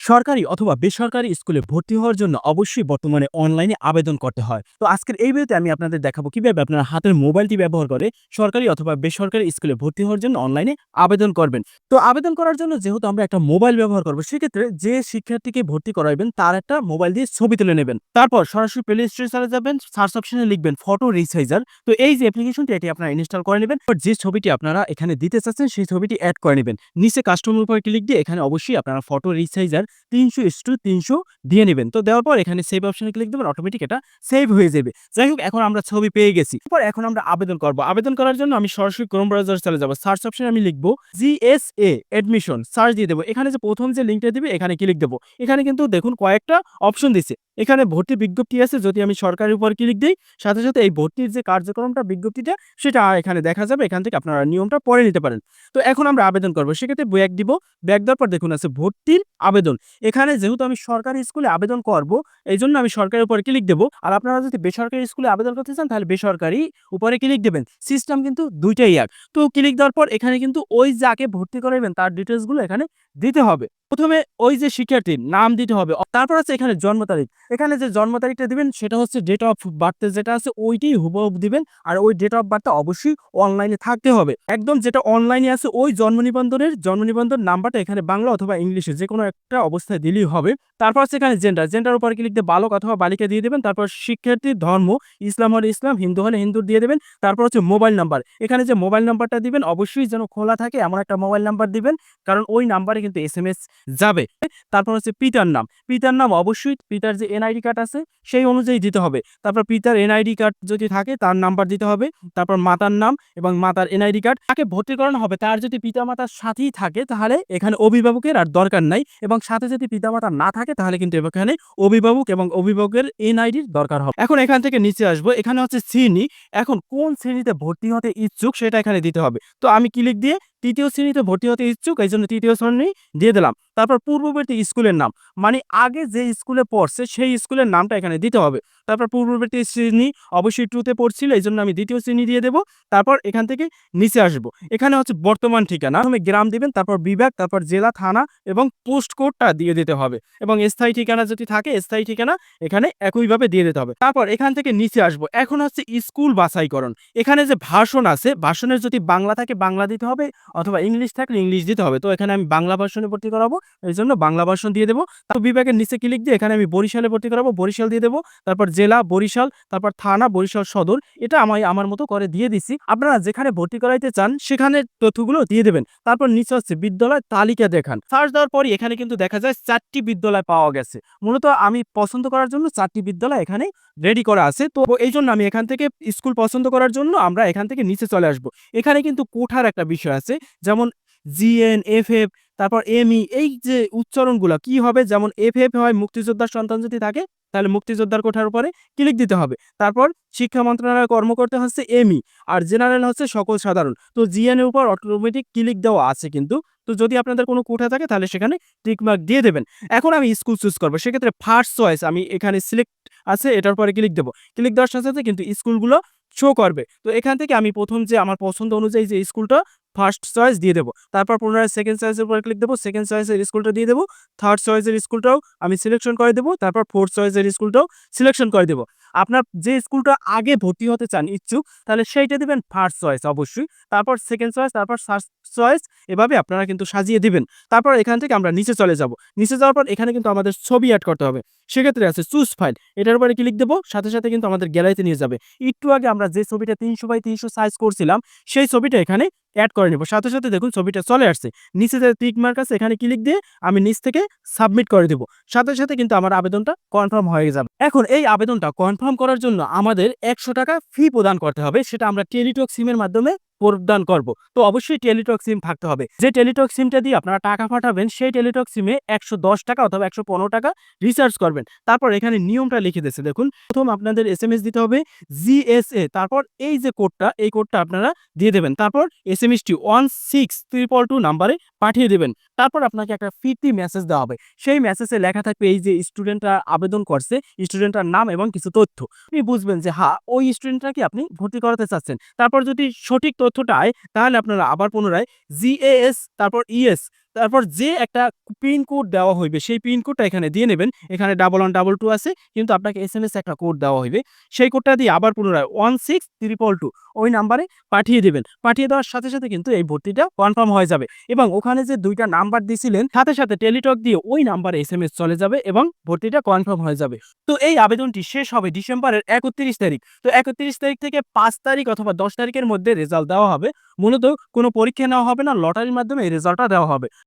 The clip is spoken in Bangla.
সরকারি অথবা বেসরকারি স্কুলে ভর্তি হওয়ার জন্য অবশ্যই বর্তমানে অনলাইনে আবেদন করতে হয়। তো আজকের এই ভিডিওতে আমি আপনাদের দেখাবো কীভাবে আপনার হাতের মোবাইলটি ব্যবহার করে সরকারি অথবা বেসরকারি স্কুলে ভর্তি হওয়ার জন্য অনলাইনে আবেদন করবেন। তো আবেদন করার জন্য যেহেতু আমরা একটা মোবাইল ব্যবহার করব, সেক্ষেত্রে যে শিক্ষার্থীকে ভর্তি করাবেন তার একটা মোবাইল দিয়ে ছবি তুলে নেবেন। তারপর সরাসরি প্লে স্টোরে চলে যাবেন, সার্চ অপশনে লিখবেন ফটো রিসাইজার। তো এই যে অ্যাপ্লিকেশনটি, এটি আপনারা ইনস্টল করে নেবেন। যে ছবিটি আপনারা এখানে দিতে চাচ্ছেন, সেই ছবিটি অ্যাড করে নেবেন। নিচে কাস্টমার উপর ক্লিক দিয়ে এখানে অবশ্যই আপনারা ফটো রিসাইজার তিনশো ইস্টু তিনশো দিয়ে নেবেন। তো দেওয়ার পর এখানে সেভ অপশনে ক্লিক দেবেন অটোমেটিক এটা সেভ হয়ে যাবে। যাই হোক, এখন আমরা ছবি পেয়ে গেছি। এরপর এখন আমরা আবেদন করব। আবেদন করার জন্য আমি সরাসরি ক্রোম ব্রাউজার চলে যাব। সার্চ অপশনে আমি লিখব জিএসএ এডমিশন সার্চ দিয়ে দেবো। এখানে যে প্রথম যে লিঙ্কটা দিবে, এখানে ক্লিক দেবো। এখানে কিন্তু দেখুন কয়েকটা অপশন দিছে। এখানে ভর্তি বিজ্ঞপ্তি আছে, যদি আমি সরকারের উপর ক্লিক দিই, সাথে সাথে এই ভর্তির যে কার্যক্রমটা, বিজ্ঞপ্তিটা, সেটা এখানে দেখা যাবে। এখান থেকে আপনারা নিয়মটা পড়ে নিতে পারেন। তো এখন আমরা আবেদন করব। সেক্ষেত্রে ব্যাগ দিব। ব্যাগ দেওয়ার পর দেখুন আছে ভর্তির আবেদন। এখানে যেহেতু আমি সরকারি স্কুলে আবেদন করব এই জন্য আমি সরকারের উপরে ক্লিক দেবো। আর আপনারা যদি বেসরকারি স্কুলে আবেদন করতে চান, তাহলে বেসরকারি উপরে ক্লিক দেবেন। সিস্টেম কিন্তু দুইটাই এক। তো ক্লিক দেওয়ার পর এখানে কিন্তু ওই যাকে ভর্তি করাবেন তার ডিটেলসগুলো এখানে দিতে হবে। প্রথমে ওই যে শিক্ষার্থীর নাম দিতে হবে। তারপর আছে এখানে জন্ম তারিখ। এখানে যে জন্ম তারিখটা দিবেন, সেটা হচ্ছে ডেট অফ বার্থে যেটা আছে, ওইটাই হুবহু দিবেন। আর ওই ডেট অফ বার্থটা অবশ্যই অনলাইনে থাকতে হবে। একদম যেটা অনলাইনে আছে, ওই জন্ম নিবন্ধনের, জন্ম নিবন্ধন নাম্বারটা এখানে বাংলা অথবা ইংলিশে যে কোনো একটা অবস্থায় দিলেই হবে। তারপর সেখানে জেন্ডার জেন্ডার উপর কি লিখতে? বালক অথবা বালিকা দিয়ে দেবেন। তারপর শিক্ষার্থীর ধর্ম, ইসলাম হলে ইসলাম, হিন্দু হলে হিন্দুর দিয়ে দেবেন। তারপর হচ্ছে মোবাইল নাম্বার এখানে যে মোবাইল নাম্বারটা দিবেন, অবশ্যই যেন খোলা থাকে, এমন একটা মোবাইল নাম্বার দিবেন। কারণ ওই নাম্বারে কিন্তু এস এম এস যাবে। তারপর হচ্ছে পিতার নাম। পিতার নাম অবশ্যই পিতার যে এনআইডি কার্ড আছে, সেই অনুযায়ী দিতে হবে। তারপর পিতার এনআইডি কার্ড যদি থাকে, তার নাম্বার দিতে হবে। তারপর মাতার নাম এবং মাতার এনআইডি কার্ড তাকে ভর্তি করানো হবে। তার যদি পিতা মাতার সাথেই থাকে, তাহলে এখানে অভিভাবকের আর দরকার নাই এবং সাথে যদি পিতামাতা না থাকে, তাহলে কিন্তু এখানে অভিভাবক এবং অভিভাবকের এনআইডির দরকার হবে। এখন এখান থেকে নিচে আসব। এখানে হচ্ছে শ্রেণি। এখন কোন শ্রেণীতে ভর্তি হতে ইচ্ছুক সেটা এখানে দিতে হবে। তো আমি ক্লিক দিয়ে, তৃতীয় শ্রেণীতে ভর্তি হতে ইচ্ছুক এই জন্য তৃতীয় শ্রেণি দিয়ে দিলাম। তারপর পূর্ববর্তী স্কুলের নাম। মানে আগে যে স্কুলে পড়ছে, সেই স্কুলের নামটা এখানে দিতে হবে। তারপর পূর্ববর্তী শ্রেণি অবশ্যই টুতে পড়ছিল এই জন্য আমি দ্বিতীয় শ্রেণি দিয়ে দেবো। তারপর এখান থেকে নিচে আসব। এখানে হচ্ছে বর্তমান ঠিকানা। প্রথমে গ্রাম দিবেন, তারপর বিভাগ, তারপর জেলা, থানা এবং পোস্ট কোডটা দিয়ে দিতে হবে। এবং স্থায়ী ঠিকানা যদি থাকে, স্থায়ী ঠিকানা এখানে একইভাবে দিয়ে দিতে হবে। তারপর এখান থেকে নিচে আসব। এখন হচ্ছে স্কুল বাছাইকরণ। এখানে যে ভাষণ আছে, ভাষণের যদি বাংলা থাকে, বাংলা দিতে হবে, অথবা ইংলিশ থাকলে ইংলিশ দিতে হবে। তো এখানে আমি বাংলা ভাষণে ভর্তি করাবো। এই জন্য বাংলা ভার্সন দিয়ে দেবো। তারপর বিভাগের নিচে ক্লিক দিয়ে এখানে আমি বরিশালে ভর্তি করাবো, বরিশাল দিয়ে দেবো, তারপর জেলা, বরিশাল, তারপর থানা, বরিশাল সদর। এটা আমি আমার মতো করে দিয়ে দিছি। আপনারা যেখানে ভর্তি করাইতে চান, সেখানে তথ্যগুলো দিয়ে দেবেন। তারপর নিচে হচ্ছে বিদ্যালয় তালিকা দেখান। সার্চ দেওয়ার পরই এখানে কিন্তু দেখা যায় চারটি বিদ্যালয় পাওয়া গেছে। মূলত আমি পছন্দ করার জন্য চারটি বিদ্যালয় এখানে রেডি করা আছে। তো এই জন্য আমি এখান থেকে স্কুল পছন্দ করার জন্য আমরা এখান থেকে নিচে চলে আসব। এখানে কিন্তু কোঠার একটা বিষয় আছে, যেমন জিএন এফ এফ তারপর এমই এই যে উচ্চারণগুলো কি হবে? যেমন এফ এফ হয়, মুক্তিযোদ্ধার সন্তান যদি থাকে, তাহলে মুক্তিযোদ্ধার কোঠার উপরে ক্লিক দিতে হবে। তারপর শিক্ষা মন্ত্রণালয় কর্মকর্তা হচ্ছে এমই আর জেনারেল হচ্ছে সকল সাধারণ। তো জিএন এর উপর অটোমেটিক ক্লিক দেওয়া আছে কিন্তু। তো যদি আপনাদের কোনো কোঠা থাকে, তাহলে সেখানে টিকমার্ক দিয়ে দেবেন। এখন আমি স্কুল চুজ করব। সেক্ষেত্রে ফার্স্ট চয়েস আমি এখানে সিলেক্ট আছে, এটার পরে ক্লিক দেবো। ক্লিক দেওয়ার সাথে সাথে কিন্তু স্কুলগুলো শো করবে। তো এখান থেকে আমি প্রথম যে আমার পছন্দ অনুযায়ী যে স্কুলটা ফার্স্ট চয়েস দিয়ে দেবো। তারপর পুনরায় সেকেন্ড চয়েসের উপরে ক্লিক দেবো সেকেন্ড চয়েসের স্কুলটা দিয়ে দেবো থার্ড চয়েসের স্কুলটাও আমি সিলেকশন করে দেবো, তারপর ফোর্থ চয়েসের স্কুলটাও সিলেকশন করে দেবো। আপনার যে স্কুলটা আগে ভর্তি হতে চান ইচ্ছুক, তাহলে সেইটা দিবেন ফার্স্ট চয়েস অবশ্যই। তারপর সেকেন্ড চয়েস তারপর ফার্স্ট চয়েস এভাবে আপনারা কিন্তু সাজিয়ে দিবেন। তারপর এখান থেকে আমরা নিচে চলে যাব। নিচে যাওয়ার পর এখানে কিন্তু আমাদের ছবি অ্যাড করতে হবে। সেক্ষেত্রে আছে চুজ ফাইল এটার উপরে ক্লিক দেবো, সাথে সাথে কিন্তু আমাদের গ্যালারিতে নিয়ে যাবে। একটু আগে আমরা যে ছবিটা তিনশো বাই তিনশো সাইজ করছিলাম, সেই ছবিটা এখানে অ্যাড করে নেব। সাথে সাথে দেখুন ছবিটা চলে আসছে। নিচে যে টিক মার্ক আছে, এখানে ক্লিক দিয়ে আমি নিচ থেকে সাবমিট করে দেব। সাথে সাথে কিন্তু আমার আবেদনটা কনফার্ম হয়ে যাবে। এখন এই আবেদনটা কনফার্ম করার জন্য আমাদের একশো টাকা ফি প্রদান করতে হবে। সেটা আমরা টেলিটক সিমের মাধ্যমে প্রদান করব। তো অবশ্যই টেলিটক সিম থাকতে হবে। যে টেলিটক সিমটা দিয়ে আপনারা টাকা পাঠাবেন, সেই টেলিটক সিমে একশো দশ টাকা অথবা একশো পনেরো টাকা রিচার্জ করবেন। তারপর এখানে নিয়মটা লিখে দিয়েছে। দেখুন, প্রথম আপনাদের এস দিতে হবে জিএসএ তারপর এই যে কোডটা এই কোডটা আপনারা দিয়ে দেবেন। তারপর S M ST one six triple two নাম্বারে পাঠিয়ে দেবেন। তারপর আপনাকে একটা ফিরতি মেসেজ দেওয়া হবে। সেই মেসেজে লেখা থাকবে এই যে স্টুডেন্টরা আবেদন করছে স্টুডেন্টটার নাম এবং কিছু তথ্য। আপনি বুঝবেন যে হ্যাঁ ওই স্টুডেন্টটাকে আপনি ভর্তি করাতে চাচ্ছেন। তারপর যদি সঠিক তথ্যটা আয় তাহলে আপনারা আবার পুনরায় জিএএস তারপর ইএস তারপর যে একটা পিন কোড দেওয়া হইবে, সেই পিন কোডটা এখানে দিয়ে নেবেন। এখানে ডাবল ওয়ান ডাবল টু আছে, কিন্তু আপনাকে এস এম এস একটা কোড দেওয়া হইবে। সেই কোডটা দিয়ে আবার পুনরায় ওয়ান সিক্স ট্রিপল টু ওই নাম্বারে পাঠিয়ে দেবেন। পাঠিয়ে দেওয়ার সাথে সাথে কিন্তু এই ভর্তিটা কনফার্ম হয়ে যাবে এবং ওখানে যে দুইটা নাম্বার দিয়েছিলেন সাথে সাথে টেলিটক দিয়ে ওই নাম্বারে এস এম এস চলে যাবে এবং ভর্তিটা কনফার্ম হয়ে যাবে। তো এই আবেদনটি শেষ হবে ডিসেম্বরের একত্রিশ তারিখ। তো একত্রিশ তারিখ থেকে পাঁচ তারিখ অথবা দশ তারিখের মধ্যে রেজাল্ট দেওয়া হবে। মূলত কোনো পরীক্ষা নেওয়া হবে না লটারির মাধ্যমে এই রেজাল্টটা দেওয়া হবে।